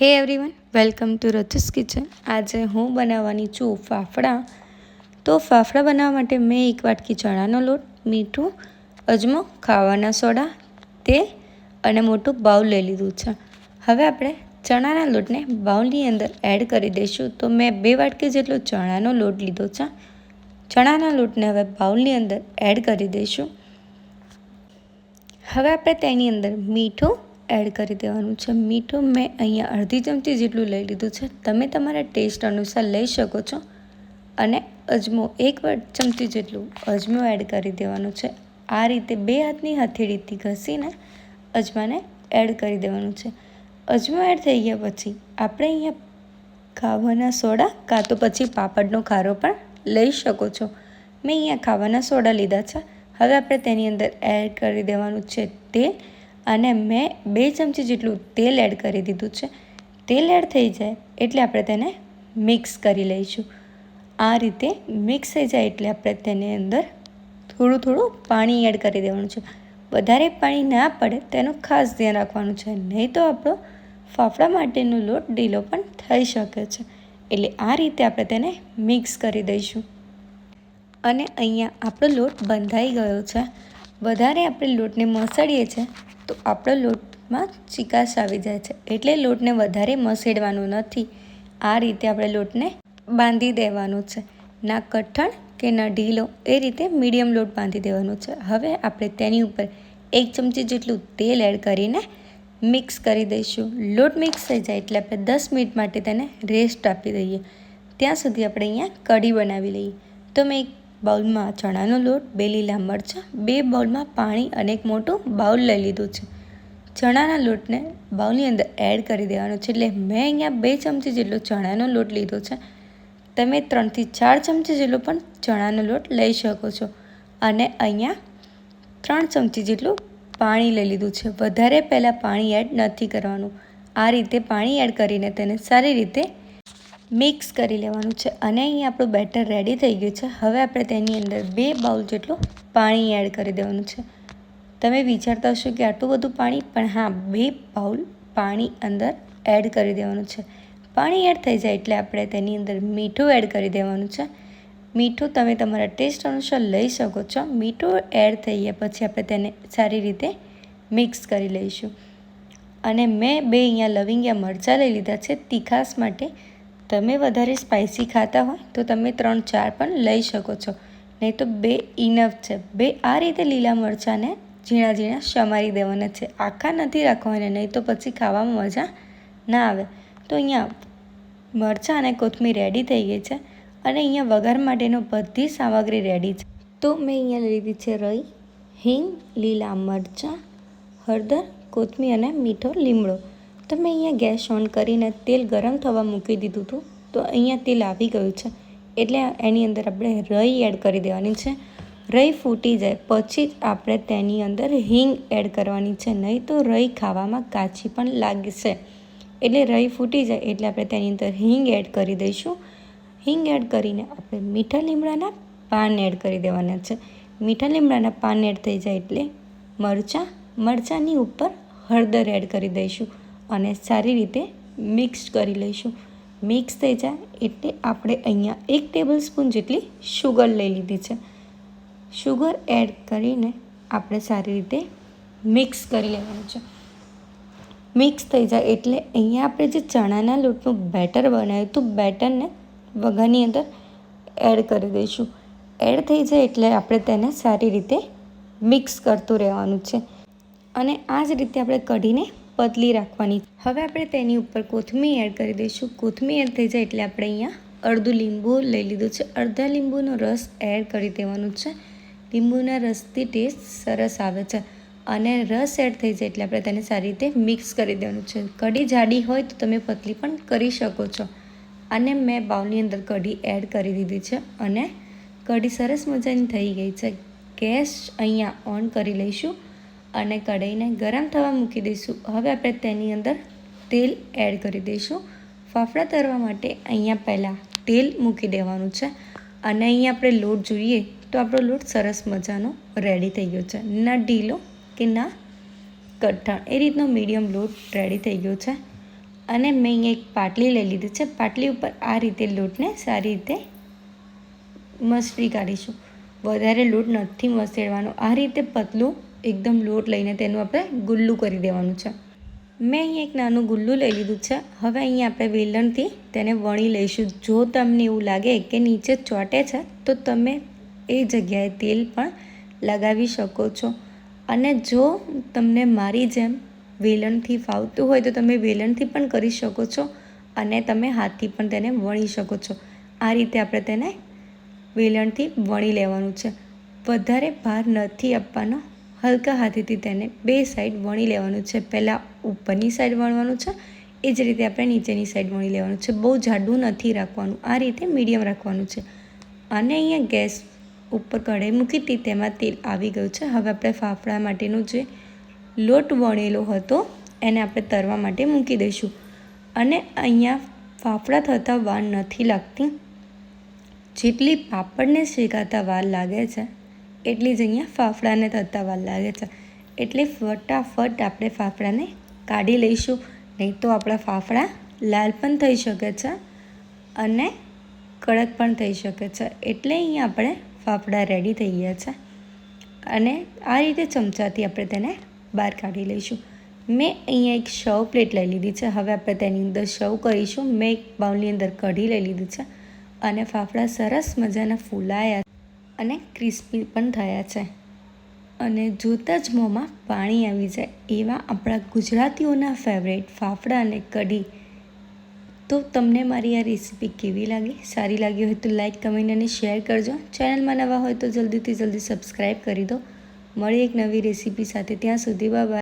Hey everyone, welcome to Rathu's kitchen. આજે હું બનાવવાની છું ફાફડા. તો ફાફડા બનાવવા માટે મેં એક વાટકી ચણાનો લોટ, મીઠું, અજમો, ખાવાના સોડા, તેલ અને મોટું બાઉલ લઈ લીધું છે. હવે આપણે ચણાના લોટને બાઉલની અંદર એડ કરી દઈશું. તો મેં બે વાટકી જેટલો ચણાનો લોટ લીધો છે. ચણાના લોટને હવે બાઉલની અંદર એડ કરી દઈશું. હવે આપણે તેની અંદર મીઠું એડ કરી દેવાનું છે. મીઠું મેં અહીંયા અડધી ચમચી જેટલું લઈ લીધું છે. તમે તમારા ટેસ્ટ અનુસાર લઈ શકો છો અને અજમો એક ચમચી જેટલું અજમો એડ કરી દેવાનું છે. આ રીતે બે હાથની હથેળીથી ઘસીને અજમાને એડ કરી દેવાનું છે. અજમો એડ થઈ ગયા પછી આપણે અહીંયા ખાવાના સોડા કાં તો પછી પાપડનો ખારો પણ લઈ શકો છો. મેં અહીંયા ખાવાના સોડા લીધા છે. હવે આપણે તેની અંદર એડ કરી દેવાનું છે તેલ. અને મેં બે ચમચી જેટલું તેલ એડ કરી દીધું છે. તેલ એડ થઈ જાય એટલે આપણે તેને મિક્સ કરી લઈશું. આ રીતે મિક્સ થઈ જાય એટલે આપણે તેની અંદર થોડું થોડું પાણી એડ કરી દેવાનું છે. વધારે પાણી ના પડે તેનું ખાસ ધ્યાન રાખવાનું છે. નહીં તો આપણો ફાફડા માટેનો લોટ ઢીલો પણ થઈ શકે છે. એટલે આ રીતે આપણે તેને મિક્સ કરી દઈશું. અને અહીંયા આપણો લોટ બંધાઈ ગયો છે. વધારે આપણે લોટને મસાડીએ છીએ તો આપણો લોટમાં ચિકાસ આવી જાય છે. એટલે લોટને વધારે મસેડવાનું નથી. આ રીતે આપણે લોટને બાંધી દેવાનો છે. ના કઠણ કે ના ઢીલો, એ રીતે મીડિયમ લોટ બાંધી દેવાનો છે. હવે આપણે તેની ઉપર એક ચમચી જેટલું તેલ એડ કરીને મિક્સ કરી દઈશું. લોટ મિક્સ થઈ જાય એટલે આપણે દસ મિનિટ માટે તેને રેસ્ટ આપી દઈએ. ત્યાં સુધી આપણે અહીંયા કઢી બનાવી લઈએ. તો મેં એક બાઉલમાં ચણાનો લોટ, બે લીલા મરચાં, બે બાઉલમાં પાણી અને એક મોટું બાઉલ લઈ લીધું છે. ચણાના લોટને બાઉલની અંદર એડ કરી દેવાનો છે. એટલે મેં અહીંયા બે ચમચી જેટલો ચણાનો લોટ લીધો છે. તમે ત્રણથી ચાર ચમચી જેટલો પણ ચણાનો લોટ લઈ શકો છો. અને અહીંયા ત્રણ ચમચી જેટલું પાણી લઈ લીધું છે. વધારે પહેલાં પાણી એડ નથી કરવાનું. આ રીતે પાણી એડ કરીને તેને સારી રીતે મિક્સ કરી લેવાનું છે અને અહીં આપણું બેટર રેડી થઈ ગયું છે. હવે આપણે તેની અંદર બે બાઉલ જેટલું પાણી એડ કરી દેવાનું છે. તમે વિચારતા હશો કે આટલું બધું પાણી, પણ હા, બે બાઉલ પાણી અંદર એડ કરી દેવાનું છે. પાણી એડ થઈ જાય એટલે આપણે તેની અંદર મીઠું એડ કરી દેવાનું છે. મીઠું તમે તમારા ટેસ્ટ અનુસાર લઈ શકો છો. મીઠું એડ થઈ ગયા પછી આપણે તેને સારી રીતે મિક્સ કરી લઈશું. અને મેં બે અહીંયા લવિંગિયા મરચાં લઈ લીધા છે તીખાસ માટે. તમે વધારે સ્પાઇસી ખાતા હોય તો તમે ત્રણ ચાર પણ લઈ શકો છો. નહીં તો બે ઇનફ છે. બે આ રીતે લીલા મરચાંને ઝીણા ઝીણા સમારી દેવાના છે. આખા નથી રાખવાના, નહીં તો પછી ખાવામાં મજા ના આવે. તો અહીંયા મરચાં અને કોથમીર રેડી થઈ ગઈ છે અને અહીંયા વઘાર માટેનો બધી સામગ્રી રેડી છે. તો મેં અહીંયા લીધી છે રઈ, હિંગ, લીલા મરચાં, હળદર, કોથમીર અને મીઠો લીમડો. તો મેં અહીંયા ગેસ ઓન કરીને તેલ ગરમ થવા મૂકી દીધું હતું, તો અહીંયા તેલ આવી ગયું છે. એટલે એની અંદર આપણે રઈ એડ કરી દેવાની છે. રઈ ફૂટી જાય પછી જ આપણે તેની અંદર હિંગ એડ કરવાની છે, નહીં તો રઈ ખાવામાં કાચી પણ લાગશે. એટલે રઈ ફૂટી જાય એટલે આપણે તેની અંદર હિંગ એડ કરી દઈશું. હિંગ એડ કરીને આપણે મીઠા લીમડાના પાન એડ કરી દેવાના છે. મીઠા લીમડાના પાન એડ થઈ જાય એટલે મરચાં, મરચાંની ઉપર હળદર એડ કરી દઈશું. અને સારી રીતે મિક્સ કરી લઈશું. મિક્સ થઈ જાય એટલે આપણે અહીંયા એક ટેબલ સ્પૂન જેટલી શુગર લઈ લીધી છે. શુગર એડ કરીને આપણે સારી રીતે મિક્સ કરી લેવાનું છે. મિક્સ થઈ જાય એટલે અહીંયા આપણે જે ચણાના લોટનું બેટર બનાવ્યું તો બેટરને વઘાની અંદર એડ કરી દઈશું. એડ થઈ જાય એટલે આપણે તેને સારી રીતે મિક્સ કરતું રહેવાનું છે. અને આ જ રીતે આપણે કઢીને પતલી રાખવાની. હવે આપણે તેની ઉપર કોથમીર એડ કરી દઈશું. કોથમીર એડ થઈ જાય એટલે આપણે અહીંયા અડધું લીંબુ લઈ લીધું છે. અડધા લીંબુનો રસ એડ કરી દેવાનું છે. લીંબુના રસથી ટેસ્ટ સરસ આવે છે. અને રસ એડ થઈ જાય એટલે આપણે તેને સારી રીતે મિક્સ કરી દેવાનું છે. કઢી જાડી હોય તો તમે પતલી પણ કરી શકો છો. અને મેં બાઉલની અંદર કઢી એડ કરી દીધી છે. અને કઢી સરસ મજાની થઈ ગઈ છે. ગેસ અહીંયા ઓન કરી લઈશું. અને કઢાઈને ગરમ થવા મૂકી દઈશું. હવે આપણે તેની અંદર તેલ એડ કરી દઈશું. ફાફડા તરવા માટે અહીંયા પહેલાં તેલ મૂકી દેવાનું છે. અને અહીંયા આપણે લોટ જોઈએ તો આપણો લોટ સરસ મજાનો રેડી થઈ ગયો છે. ના ઢીલો કે ના કઠણ. એ રીતનો મીડિયમ લોટ રેડી થઈ ગયો છે. અને મેં અહીંયા એક પાટલી લઈ લીધી છે. પાટલી ઉપર આ રીતે લોટને સારી રીતે મસળી કાઢીશું. વધારે લોટ નથી મસેડવાનો આ રીતે પતલું એકદમ લોટ લઈને તેનું આપણે ગુલ્લું કરી દેવાનું છે. મેં અહીંયા એક નાનું ગુલ્લું લઈ લીધું છે. હવે અહીંયા આપણે વેલણથી તેને વણી લઈશું. જો તમને એવું લાગે કે નીચે ચોંટે છે, તો તમે એ જગ્યાએ તેલ પણ લગાવી શકો છો. અને જો તમને મારી જેમ વેલણથી ફાવતું હોય તો તમે વેલણથી પણ કરી શકો છો અને તમે હાથથી પણ તેને વણી શકો છો. આ રીતે આપણે તેને વેલણથી વણી લેવાનું છે. વધારે ભાર નથી આપવાનો. હલકા હાથેથી તેને બે સાઈડ વણી લેવાનું છે. પહેલાં ઉપરની સાઈડ વણવાનું છે. એ જ રીતે આપણે નીચેની સાઈડ વણી લેવાનું છે. બહુ જાડું નથી રાખવાનું. આ રીતે મીડિયમ રાખવાનું છે. અને અહીંયા ગેસ ઉપર કઢાઈ મૂકી હતી તેમાં તેલ આવી ગયું છે. હવે આપણે ફાફડા માટેનો જે લોટ વણેલો હતો, એને આપણે તરવા માટે મૂકી દઈશું. અને અહીંયા ફાફડા થતાં વાર નથી લાગતી. જેટલી પાપડને શેકાતા વાર લાગે છે એટલી જ અહીંયા ફાફડાને થતાં લાગે છે. એટલે ફટાફટ આપણે ફાફડાને કાઢી લઈશું. નહીં તો આપણા ફાફડા લાલ પણ થઈ શકે છે અને કડક પણ થઈ શકે છે. એટલે અહીંયા આપણે ફાફડા રેડી થઈ ગયા છે. અને આ રીતે ચમચાથી આપણે તેને બહાર કાઢી લઈશું. મેં અહીંયા એક શવ પ્લેટ લઈ લીધી છે. હવે આપણે તેની અંદર શવ કરીશું. મેં એક બાઉલની અંદર કઢી લઈ લીધી છે. અને ફાફડા સરસ મજાના ફૂલાયા અને ક્રિસ્પી પણ થયા છે. અને જોતાં જ મોંમાં પાણી આવી જાય એવા આપણા ગુજરાતીઓના ફેવરેટ ફાફડા અને કઢી. તો તમને મારી આ રેસીપી કેવી લાગી? સારી લાગી હોય તો લાઈક કમેન્ટ અને શેર કરજો. ચેનલમાં નવા હોય તો જલ્દીથી જલ્દી સબસ્ક્રાઈબ કરી દો. મળી એક નવી રેસીપી સાથે. ત્યાં સુધી બાય